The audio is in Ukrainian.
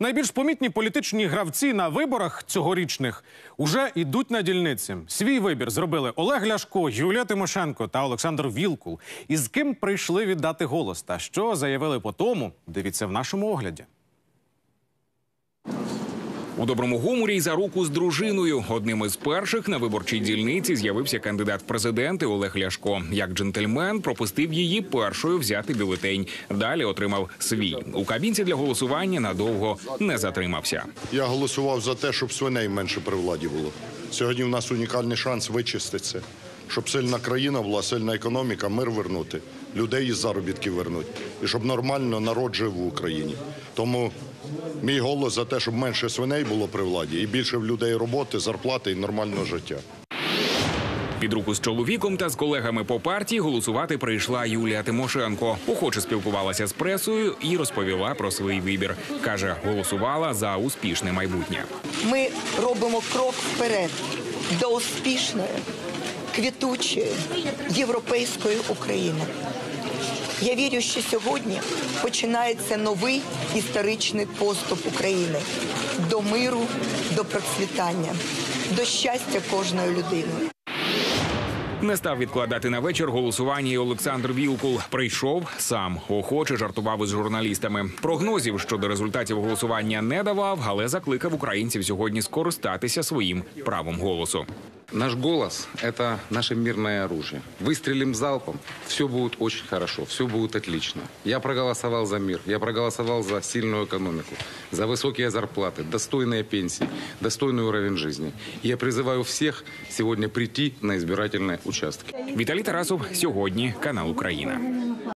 Найбільш помітні політичні гравці на виборах цьогорічних уже йдуть на дільниці. Свій вибір зробили Олег Ляшко, Юлія Тимошенко та Олександр Вілкул. І з ким прийшли віддати голос та що заявили по тому, дивіться в нашому огляді. У доброму гуморі й за руку з дружиною. Одним із перших на виборчій дільниці з'явився кандидат в президенти Олег Ляшко. Як джентльмен пропустив її першою взяти бюлетень. Далі отримав свій. У кабінці для голосування надовго не затримався. Я голосував за те, щоб свиней менше при владі було. Сьогодні в нас унікальний шанс вичиститися, щоб сильна країна була, сильна економіка, мир вернути, людей із заробітків вернути, і щоб нормально народ жив в Україні. Тому мій голос за те, щоб менше свиней було при владі і більше в людей роботи, зарплати і нормального життя. Під руку з чоловіком та з колегами по партії голосувати прийшла Юлія Тимошенко. Охоче спілкувалася з пресою і розповіла про свій вибір. каже, голосувала за успішне майбутнє. Ми робимо крок вперед до успішної, квітучої європейської України. Я вірю, що сьогодні починається новий історичний поступ України до миру, до процвітання, до щастя кожної людини. Не став відкладати на вечір голосування і Олександр Вілкул. Прийшов сам охоче жартував із журналістами. Прогнозів щодо результатів голосування не давав, але закликав українців сьогодні скористатися своїм правом голосу. Наш голос – это наше мирное оружие. Выстрелим залпом, все будет очень хорошо, все будет отлично. Я проголосовал за мир, я проголосовал за сильную экономику, за высокие зарплаты, достойные пенсии, достойный уровень жизни. И я призываю всех сегодня прийти на избирательные участки. Віталій Тарасов сьогодні канал Україна.